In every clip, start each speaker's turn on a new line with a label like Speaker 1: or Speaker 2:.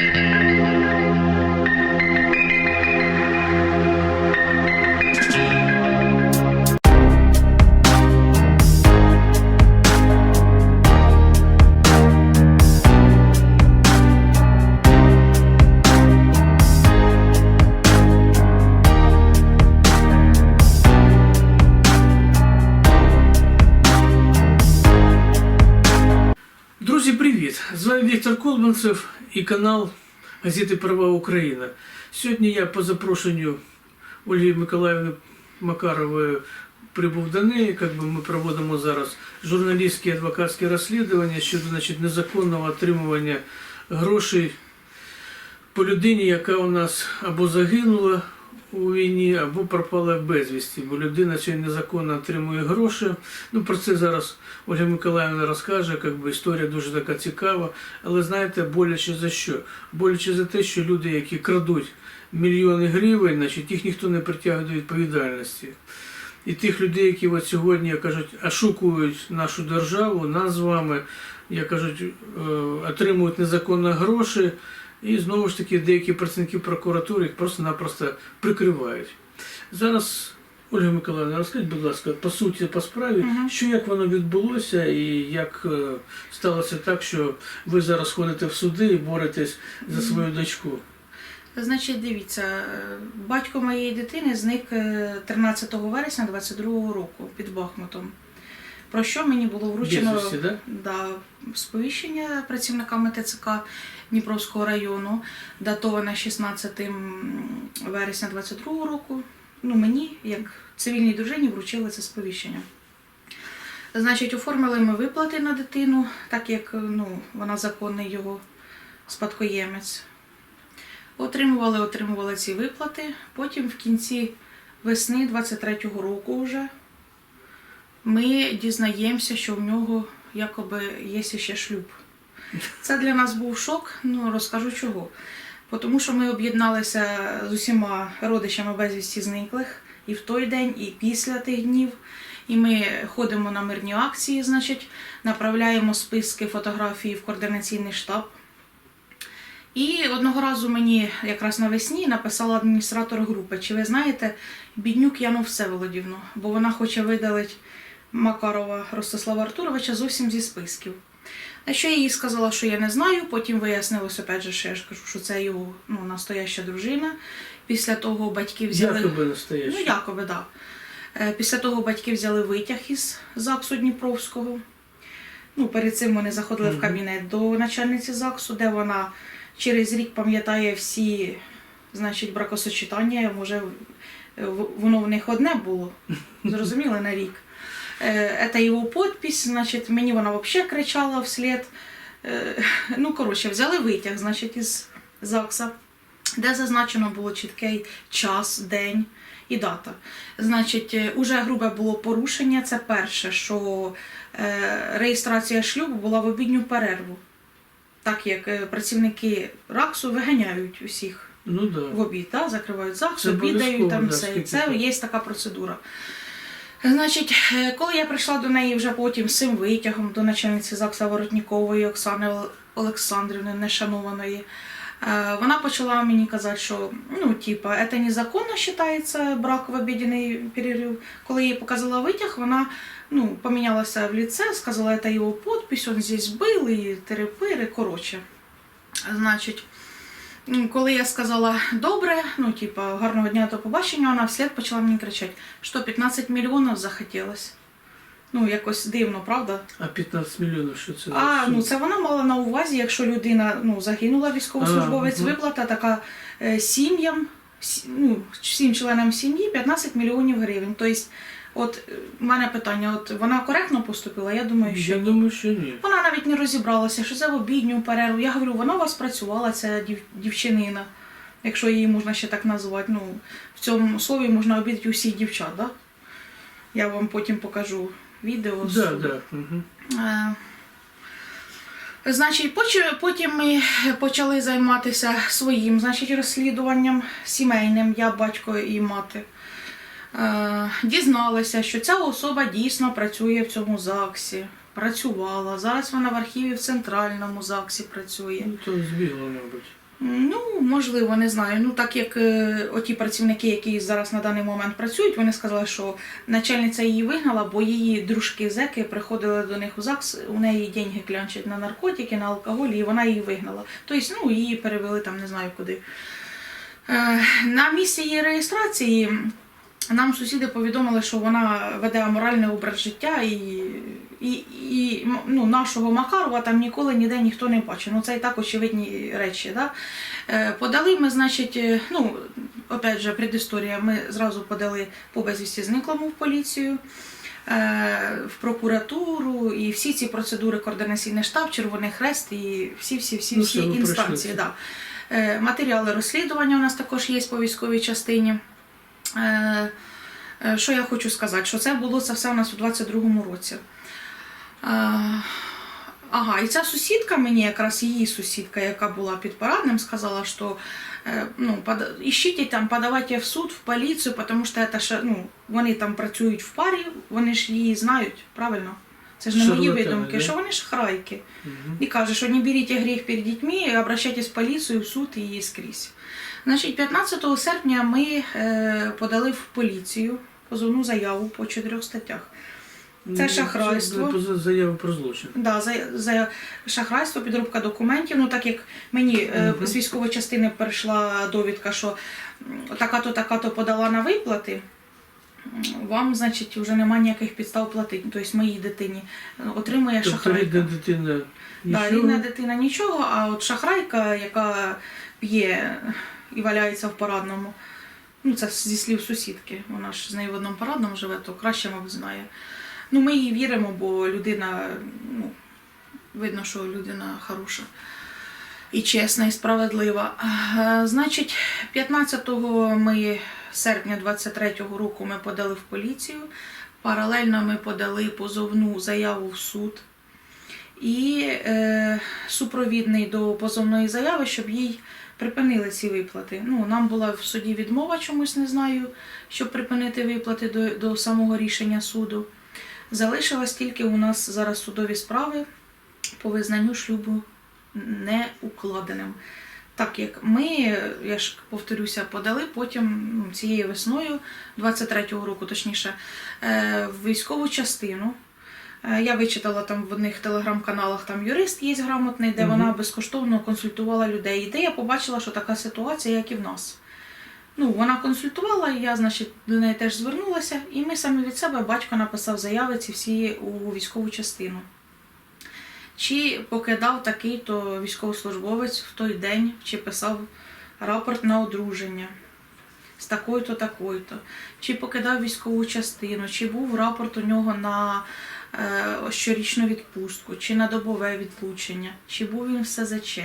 Speaker 1: thank you. Віктор Колманцев і канал газети Права Україна. Сьогодні я по запрошенню Ольги Миколаївни Макарової прибув до неї. Как би ми проводимо зараз журналістські і адвокатські розслідування щодо значить, незаконного отримування грошей по людині, яка у нас або загинула у війні, або пропала безвісті, бо людина сьогодні незаконно отримує гроші. Ну про це зараз Ольга Миколаївна розкаже, як би історія дуже така цікава. Але знаєте, боляче за що? Боляче за те, що люди, які крадуть мільйони гривень, значить їх ніхто не притягує до відповідальності. І тих людей, які от сьогодні кажуть, ошукують нашу державу, нас з вами, як кажуть, е, отримують незаконно гроші, і знову ж таки деякі працівники прокуратури їх просто-напросто прикривають. Зараз, Ольга Миколаївна, розкажіть, будь ласка, по суті, по справі,
Speaker 2: Мгм.
Speaker 1: що як воно відбулося, і як е, сталося так, що ви зараз ходите в суди і боретесь за свою дочку.
Speaker 2: Значить, дивіться, е, батько моєї дитини зник е, 13 вересня 22 року під Бахмутом. Про що мені було вручено
Speaker 1: Безвісті, да?
Speaker 2: да, сповіщення працівниками ТЦК Дніпровського району, датоване 16 вересня 22 року. Ну, мені, як цивільній дружині, вручили це сповіщення. Значить, оформили ми виплати на дитину, так як ну, вона законний його спадкоємець. Отримували, отримували ці виплати. Потім в кінці весни 23-го року вже ми дізнаємося, що в нього якоби є ще шлюб. Це для нас був шок, ну розкажу чого. Тому що ми об'єдналися з усіма родичами безвісті зниклих і в той день, і після тих днів. І ми ходимо на мирні акції, значить, направляємо списки фотографії в координаційний штаб. І одного разу мені якраз навесні написала адміністратор групи, чи ви знаєте, біднюк Яну Всеволодівну, бо вона хоче видалити Макарова Ростислава Артуровича зовсім зі списків. На що я їй сказала, що я не знаю, потім вияснилося, опять же, що я ж кажу, що це його ну, настояща дружина. Після того батьки взяли.
Speaker 1: Якоби
Speaker 2: Ну,
Speaker 1: настояще.
Speaker 2: якоби, так. Да. Після того батьки взяли витяг із ЗАГСу Дніпровського. Ну, перед цим вони заходили в кабінет до начальниці ЗАГСу, де вона через рік пам'ятає всі значить, бракосочетання. Може, воно в них одне було, зрозуміли, на рік. Е, Це його підпись, значить, мені вона взагалі кричала вслід. Е, Ну, коротше, взяли витяг, значить, із ЗАГСа, де зазначено було чіткий час, день і дата. Значить, е, уже грубе було порушення. Це перше, що е, реєстрація шлюбу була в обідню перерву, так як е, працівники РАКСу виганяють усіх
Speaker 1: Ну да.
Speaker 2: в обід, да? закривають ЗАГС, обідають там все. Це є така процедура. Значить, е, коли я прийшла до неї вже потім з цим витягом до начальниці ЗАГСа Воротнікової Оксани Олександрівни, нешанованої, е, вона почала мені казати, що ну, типа, це незаконно вважається брак в обіденний перерив. Коли я їй показала витяг, вона ну, помінялася в лице, сказала, це його підпись, він здесь був, і терепири, коротше. Значить, коли я сказала добре, ну, типа, гарного дня до побачення, вона вслед почала мені кричати, що 15 мільйонів захотілось. Ну, якось дивно, правда?
Speaker 1: А 15 мільйонів, що це?
Speaker 2: А, ну це вона мала на увазі, якщо людина ну, загинула військовослужбовець,
Speaker 1: А,
Speaker 2: виплата така е, сім'ям, сі- ну, всім членам сім'ї 15 мільйонів гривень. Тобто, от е, в мене питання, от вона коректно поступила? Я думаю, що
Speaker 1: Я
Speaker 2: ні.
Speaker 1: думаю, що ні.
Speaker 2: Вона навіть не розібралася, що це в обідню перерву. Я говорю, вона у вас працювала, ця дів, дівчинина, якщо її можна ще так назвати. Ну, в цьому слові можна обідати усіх дівчат, да? Я вам потім покажу відео. з
Speaker 1: Да,
Speaker 2: суду.
Speaker 1: да. Угу.
Speaker 2: Е, Значить, потім ми почали займатися своїм значить, розслідуванням сімейним, я, батько і мати. Е, Дізналися, що ця особа дійсно працює в цьому ЗАГСі. Працювала. Зараз вона в архіві в центральному ЗАГСі працює.
Speaker 1: Ну, то збігло, мабуть.
Speaker 2: Ну, можливо, не знаю. Ну, так як е, оті працівники, які зараз на даний момент працюють, вони сказали, що начальниця її вигнала, бо її дружки зеки приходили до них у ЗАГС, у неї деньги клянчать на наркотики, на алкоголь, і вона її вигнала. Тобто, ну, її перевели там не знаю куди. Е, на місці її реєстрації нам сусіди повідомили, що вона веде аморальний образ життя і, і, і ну, нашого Макарова там ніколи ніде ніхто не бачив. Ну це і так очевидні речі. Да? Е, Подали ми, значить, е, ну, опять же, предісторія, ми зразу подали по безвісті зниклому в поліцію. е, В прокуратуру і всі ці процедури координаційний штаб, Червоний Хрест і всі всі всі
Speaker 1: Ну,
Speaker 2: всі інстанції. Да. Матеріали розслідування у нас також є по військовій частині. Е, е, Що я хочу сказати? Що це було це все у нас у 22-му році. Е, Ага, і ця сусідка мені, якраз її сусідка, яка була під парадним, сказала, що ну, ищите там, подавайте в суд, в поліцію, тому що це ну, вони там працюють в парі, вони ж її знають, правильно? Це ж не мої видумки,
Speaker 1: да?
Speaker 2: що вони шахрайки.
Speaker 1: Мгм.
Speaker 2: І каже, що не беріть гріх перед дітьми, обращайтесь в поліцію, в суд і скрізь. Значить, 15 серпня ми е, подали в поліцію позовну заяву по чотирьох статтях. Це
Speaker 1: Ну,
Speaker 2: шахрайство.
Speaker 1: Це за- заява про злочин.
Speaker 2: Да, за, за шахрайство, підробка документів. Ну так як мені
Speaker 1: Мгм.
Speaker 2: з військової частини перейшла довідка, що така-то, така-то подала на виплати. Вам, значить, вже немає ніяких підстав платити. Тобто моїй дитині е, отримує
Speaker 1: Тобто
Speaker 2: шахрайка.
Speaker 1: рідна дитина
Speaker 2: Да, рідна дитина нічого, а от шахрайка, яка п'є і валяється в парадному, ну це зі слів сусідки, вона ж з нею в одному парадному живе, то краще, мабуть, знає. Ну, ми їй віримо, бо людина, ну, видно, що людина хороша і чесна, і справедлива. Значить, 15 ми, серпня 23-го року ми подали в поліцію. Паралельно ми подали позовну заяву в суд і е, супровідний до позовної заяви, щоб їй припинили ці виплати. Ну, нам була в суді відмова чомусь, не знаю, щоб припинити виплати до, до самого рішення суду. Залишилось тільки у нас зараз судові справи по визнанню шлюбу не укладеним. Так як ми, я ж повторюся, подали потім ну, цією весною 23-го року, точніше, е, в військову частину. Е, Я вичитала там в одних телеграм-каналах, там юрист є грамотний, де
Speaker 1: Мгм.
Speaker 2: вона безкоштовно консультувала людей. І де я побачила, що така ситуація, як і в нас. Ну, вона консультувала, і я, значить, до неї теж звернулася, і ми самі від себе батько написав заяви ці всі у військову частину. Чи покидав такий-то військовослужбовець в той день, чи писав рапорт на одруження з такою-то, такою-то, чи покидав військову частину, чи був рапорт у нього на е, щорічну відпустку, чи на добове відлучення, чи був він в СЗЧ.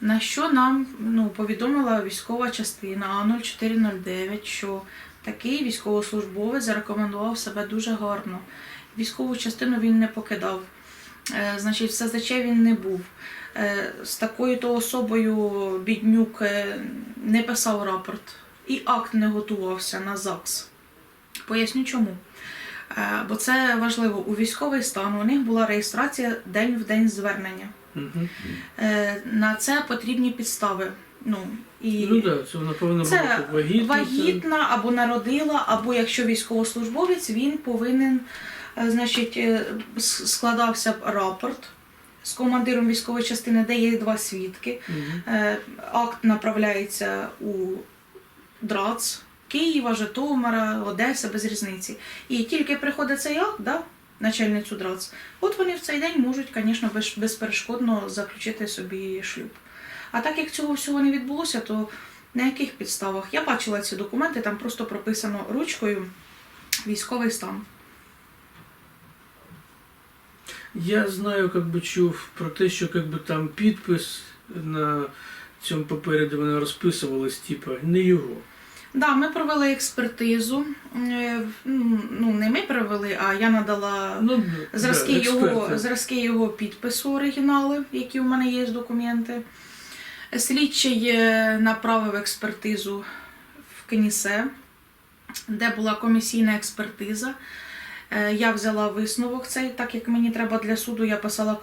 Speaker 2: На що нам ну, повідомила військова частина А0409, що такий військовослужбовець зарекомендував себе дуже гарно. Військову частину він не покидав. Е, значить, в СЗЧ він не був. Е, з такою-то особою біднюк не писав рапорт і акт не готувався на ЗАГС. Поясню чому. Е, бо це важливо. У військовий стан у них була реєстрація день в день звернення. Е, На це потрібні підстави. Ну, і
Speaker 1: Ну да, це вона повинна
Speaker 2: це
Speaker 1: бути вагітна. це-
Speaker 2: або народила, або якщо військовослужбовець, він повинен, е, значить, складався б рапорт з командиром військової частини, де є два свідки. Е, Акт направляється у ДРАЦ Києва, Житомира, Одеси, без різниці. І тільки приходить цей акт, да, начальницю ДРАЦ, от вони в цей день можуть, звісно, безперешкодно заключити собі шлюб. А так як цього всього не відбулося, то на яких підставах? Я бачила ці документи, там просто прописано ручкою військовий стан.
Speaker 1: Я знаю, как бы чув про те, що как би там підпис на цьому папері, де вона розписувалась, типа, не його.
Speaker 2: Да, ми провели експертизу. Е, Ну, не ми провели, а я надала
Speaker 1: Ну,
Speaker 2: зразки,
Speaker 1: да,
Speaker 2: його, зразки його підпису оригінали, які у мене є документи. Слідчий е, направив експертизу в КНІСЕ, де була комісійна експертиза. Е, Я взяла висновок цей, так як мені треба для суду, я писала,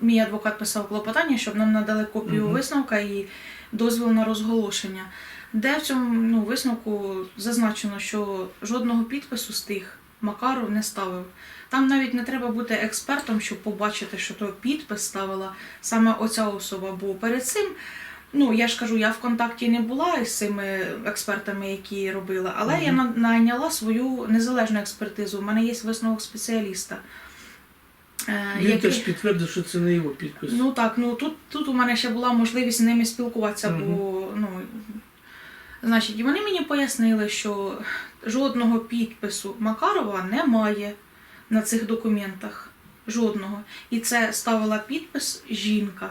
Speaker 2: мій адвокат писав клопотання, щоб нам надали копію
Speaker 1: Мгм.
Speaker 2: висновка, і дозвіл на розголошення, де в цьому ну, висновку зазначено, що жодного підпису з тих Макаров не ставив. Там навіть не треба бути експертом, щоб побачити, що той підпис ставила саме оця особа. Бо перед цим, ну я ж кажу, я в контакті не була із цими експертами, які робили, але я найняла свою незалежну експертизу. У мене є висновок спеціаліста. е,
Speaker 1: Він
Speaker 2: який-
Speaker 1: теж підтвердив, що це не його підпис.
Speaker 2: Ну так, ну тут, тут у мене ще була можливість з ними спілкуватися, бо ну. Значить, і вони мені пояснили, що жодного підпису Макарова немає на цих документах. Жодного. І це ставила підпис жінка.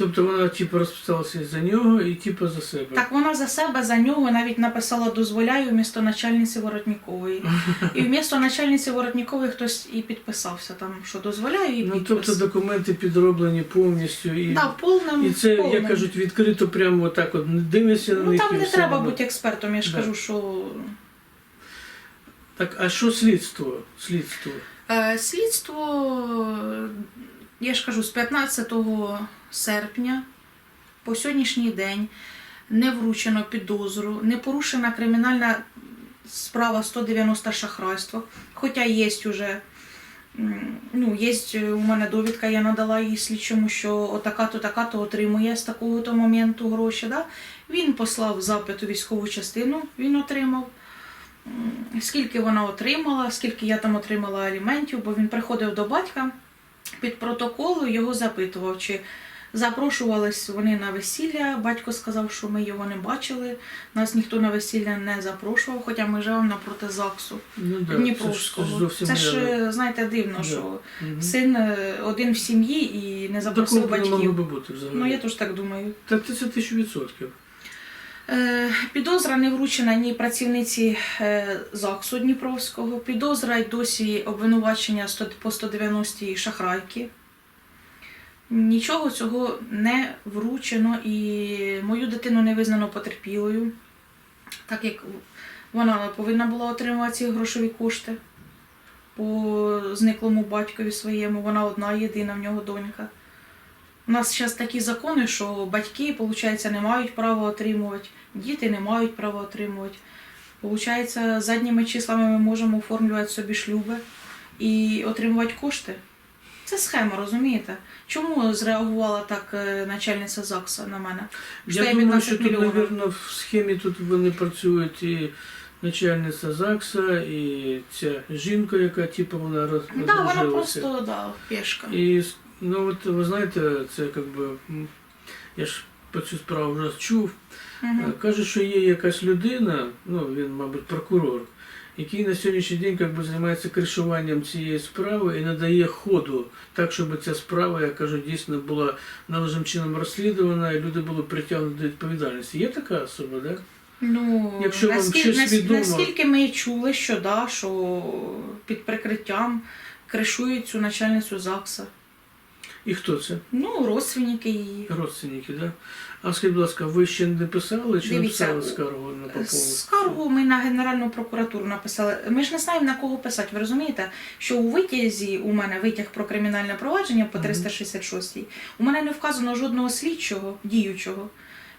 Speaker 1: Тобто вона типу розписалася за нього і типу за себе.
Speaker 2: Так вона за себе, за нього навіть написала дозволяю вмісто начальниці Воротнікової. І вмісто начальниці Воротнікової хтось і підписався там, що дозволяю, і
Speaker 1: Ну тобто документи підроблені повністю і,
Speaker 2: да, повним,
Speaker 1: і це,
Speaker 2: повним.
Speaker 1: як кажуть, відкрито прямо отак от не дивишся на
Speaker 2: Ну
Speaker 1: них.
Speaker 2: там не треба
Speaker 1: одно.
Speaker 2: бути експертом, я ж
Speaker 1: Да.
Speaker 2: кажу, що
Speaker 1: Так, а що слідство? Слідство.
Speaker 2: Е, Слідство, я ж кажу, з 15 серпня по сьогоднішній день не вручено підозру, не порушена кримінальна справа 190 шахрайство. Хоча є вже, ну, є у мене довідка, я надала їй слідчому, що отака-то, така-то отримує з такого-то моменту гроші. Да? Він послав запит у військову частину, він отримав. Скільки вона отримала, скільки я там отримала аліментів, бо він приходив до батька під протоколу, його запитував, чи запрошувались вони на весілля. Батько сказав, що ми його не бачили. Нас ніхто на весілля не запрошував, хоча ми живемо напроти ЗАГСу
Speaker 1: Ну, да,
Speaker 2: Дніпровського.
Speaker 1: Це ж,
Speaker 2: Це ж, е, знаєте, дивно,
Speaker 1: Да.
Speaker 2: що
Speaker 1: Мгм.
Speaker 2: син е, один в сім'ї і не запросив
Speaker 1: Такого
Speaker 2: батьків.
Speaker 1: бути.
Speaker 2: Ну я теж так думаю.
Speaker 1: Так це тисячу відсотків.
Speaker 2: Е, Підозра не вручена ні працівниці е, ЗАГСу Дніпровського. Підозра й досі обвинувачення по 190 шахрайки. Нічого цього не вручено і мою дитину не визнано потерпілою, так як вона повинна була отримувати ці грошові кошти по зниклому батькові своєму. Вона одна єдина в нього донька. У нас зараз такі закони, що батьки, виходить, не мають права отримувати, діти не мають права отримувати. Получається, задніми числами ми можемо оформлювати собі шлюби і отримувати кошти. Це схема, розумієте? Чому зреагувала так е, начальниця ЗАГСа на мене? Що
Speaker 1: Я думаю, що тут, мабуть, в схемі тут вони працюють і начальниця ЗАГСа, і ця жінка, яка типу вона роз,
Speaker 2: Так, да, вона просто да, пешка.
Speaker 1: І ну от ви знаєте, це якби я ж про цю справу вже чув.
Speaker 2: Мгм.
Speaker 1: Е, Каже, що є якась людина, ну він, мабуть, прокурор, який на сьогоднішній день якби, займається кришуванням цієї справи і надає ходу так, щоб ця справа, я кажу, дійсно була належним чином розслідувана і люди були притягнуті до відповідальності. Є така особа, так? Да?
Speaker 2: Ну,
Speaker 1: Якщо вам
Speaker 2: наскільки,
Speaker 1: щось відомо-
Speaker 2: наскільки ми чули, що да, що під прикриттям кришують цю начальницю ЗАГСа.
Speaker 1: І хто це?
Speaker 2: Ну, родственники її.
Speaker 1: Родственники, так? Да? А скажіть, будь ласка, ви ще не писали чи
Speaker 2: Дивіться,
Speaker 1: написали скаргу на попову?
Speaker 2: Скаргу ми на Генеральну прокуратуру написали. Ми ж не знаємо на кого писати. Ви розумієте, що у витязі у мене витяг про кримінальне провадження по
Speaker 1: Мгм.
Speaker 2: 366 у мене не вказано жодного слідчого діючого.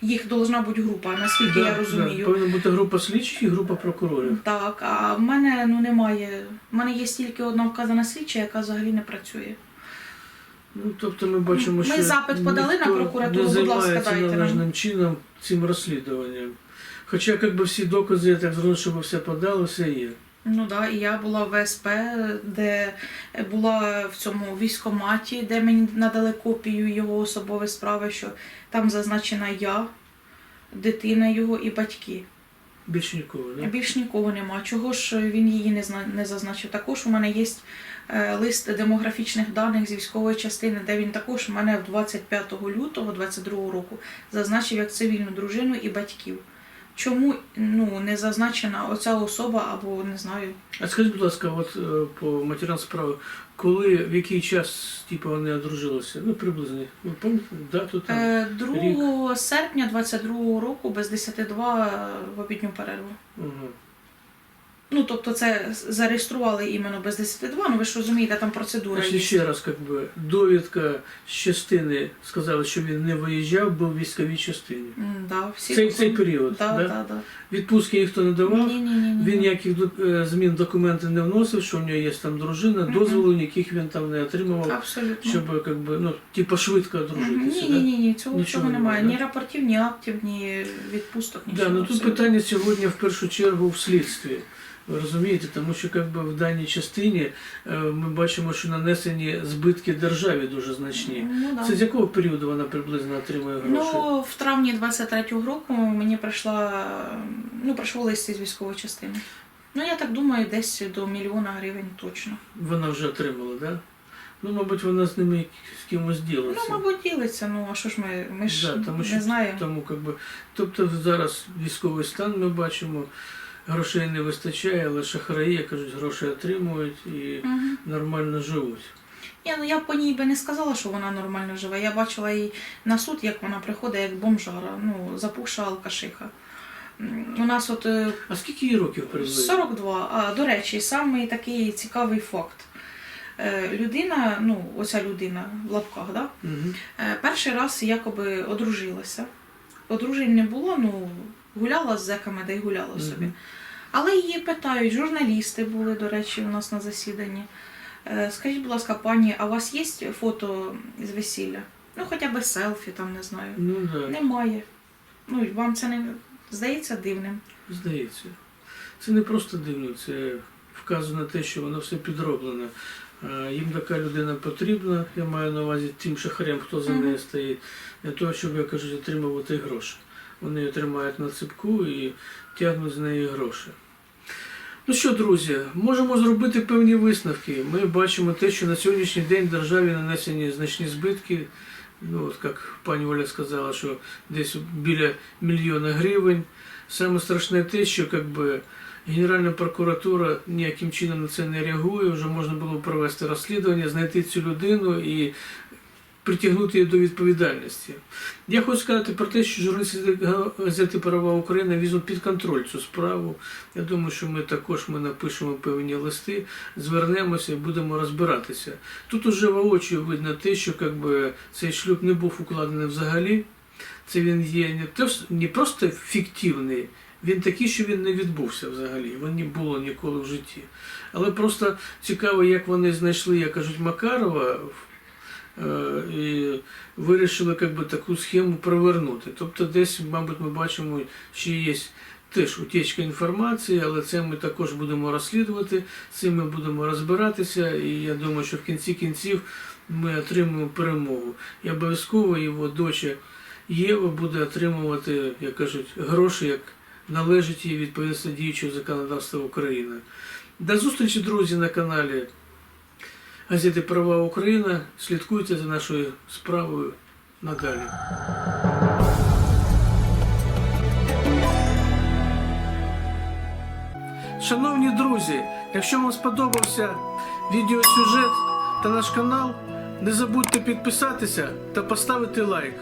Speaker 2: Їх должна бути група, наскільки
Speaker 1: Да,
Speaker 2: я
Speaker 1: да.
Speaker 2: розумію.
Speaker 1: Повинна бути група слідчих і група прокурорів.
Speaker 2: Так, а в мене ну немає. В мене є тільки одна вказана слідча, яка взагалі не працює.
Speaker 1: Ну, тобто ми бачимо,
Speaker 2: Ми
Speaker 1: що
Speaker 2: запит подали на прокуратуру,
Speaker 1: не
Speaker 2: будь ласка, дайте нам.
Speaker 1: чином цим розслідуванням. Хоча якби всі докази, я так зрозумів, щоб все подали, все є.
Speaker 2: Ну да, і я була в ВСП, де була в цьому військоматі, де мені надали копію його особової справи, що там зазначена я, дитина його і батьки.
Speaker 1: Більше нікого, да?
Speaker 2: Більш нікого нема. Чого ж він її не зазначив? Також у мене є лист демографічних даних з військової частини, де він також мене 25 лютого 22 року зазначив як цивільну дружину і батьків. Чому ну, не зазначена оця особа або не знаю.
Speaker 1: А скажіть, будь ласка, от е, по матеріалам справи, коли, в який час типу, вони одружилися? Ну, приблизно. Ви пам'ятаєте дату там?
Speaker 2: Е, 2 серпня 22 року без 10.2 в обідню перерву.
Speaker 1: Угу.
Speaker 2: Ну, тобто це зареєстрували іменно без 10.2, ну ви ж розумієте, там процедура є.
Speaker 1: ще раз, как би, довідка з частини сказали, що він не виїжджав, був в військовій частині.
Speaker 2: М, Да, всі
Speaker 1: Цей, цей період.
Speaker 2: Да,
Speaker 1: да?
Speaker 2: да, да.
Speaker 1: Відпустки ніхто не давав.
Speaker 2: Ні, ні, ні, ні.
Speaker 1: Він ніяких е, змін в документи не вносив, що в нього є там дружина, дозволу ніяких він там не отримував,
Speaker 2: Абсолютно.
Speaker 1: щоб как би, ну, типу, швидко
Speaker 2: Мгм.
Speaker 1: одружитися.
Speaker 2: Ні,
Speaker 1: да?
Speaker 2: ні, ні, ні, цього,
Speaker 1: Нічого
Speaker 2: цього немає.
Speaker 1: немає,
Speaker 2: Ні рапортів, ні актів, ні відпусток,
Speaker 1: Да,
Speaker 2: нічого.
Speaker 1: ну тут
Speaker 2: абсолютно.
Speaker 1: питання сьогодні в першу чергу в слідстві. Ви розумієте, тому що как би, в даній частині е, ми бачимо, що нанесені збитки державі дуже значні.
Speaker 2: Ну, да.
Speaker 1: Це з якого періоду вона приблизно отримує гроші?
Speaker 2: Ну, в травні 23-го року мені прийшла, ну, прийшов лист із військової частини. Ну, я так думаю, десь до мільйона гривень точно.
Speaker 1: Вона вже отримала, так? Да? Ну, мабуть, вона з ними з кимось ділиться.
Speaker 2: Ну, мабуть, ділиться, ну а що ж ми, ми ж
Speaker 1: Да, тому що
Speaker 2: знаємо.
Speaker 1: Тому, как би, тобто зараз військовий стан ми бачимо, грошей не вистачає, але шахраї, як кажуть, гроші отримують і
Speaker 2: Мгм.
Speaker 1: нормально живуть.
Speaker 2: Ні, ну я по ній би не сказала, що вона нормально живе. Я бачила її на суд, як вона приходить, як бомжара, ну, запухша алкашиха. У нас от е,
Speaker 1: А скільки їй років приблизно?
Speaker 2: 42. А, до речі, самий такий цікавий факт. Е, Людина, ну, оця людина в лапках, да?
Speaker 1: Угу.
Speaker 2: Перший раз якоби одружилася. Одружень не було, ну, гуляла з зеками, да й гуляла собі. Але її питають, журналісти були, до речі, у нас на засіданні. Е, Скажіть, будь ласка, пані, а у вас є фото з весілля? Ну, хоча б селфі, там не знаю.
Speaker 1: Ну да,
Speaker 2: Немає. Ну, вам це не здається дивним.
Speaker 1: здається. Це не просто дивно, це вказує на те, що воно все підроблено. Е, Їм така людина потрібна, я маю на увазі тим шахарям, хто за нею стоїть, для того, щоб, як кажуть, отримувати гроші. Вони тримають на цепку і тягнуть з неї гроші. Ну що, друзі, можемо зробити певні висновки. Ми бачимо те, що на сьогоднішній день державі нанесені значні збитки. Ну, от як пані Оля сказала, що десь біля мільйона гривень. Саме страшне те, що как би, Генеральна прокуратура ніяким чином на це не реагує. Вже можна було провести розслідування, знайти цю людину і притягнути її до відповідальності. Я хочу сказати про те, що журналісти газети Права України візьмуть під контроль цю справу. Я думаю, що ми також ми напишемо певні листи, звернемося і будемо розбиратися. Тут уже воочию видно те, що как би, цей шлюб не був укладений взагалі. Це він є не, те, не просто фіктивний, він такий, що він не відбувся взагалі. Він не було ніколи в житті. Але просто цікаво, як вони знайшли, як кажуть, Макарова. Е, І вирішили би, таку схему провернути. Тобто десь, мабуть, ми бачимо, що є теж утечка інформації, але це ми також будемо розслідувати, цим ми будемо розбиратися, і я думаю, що в кінці кінців ми отримаємо перемогу. І обов'язково його доча Єва буде отримувати, як кажуть, гроші, як належить їй відповідно діючого законодавства України. До зустрічі, друзі, на каналі газети Права Україна. Слідкуйте за нашою справою надалі. Шановні друзі, якщо вам сподобався відеосюжет та наш канал, не забудьте підписатися та поставити лайк.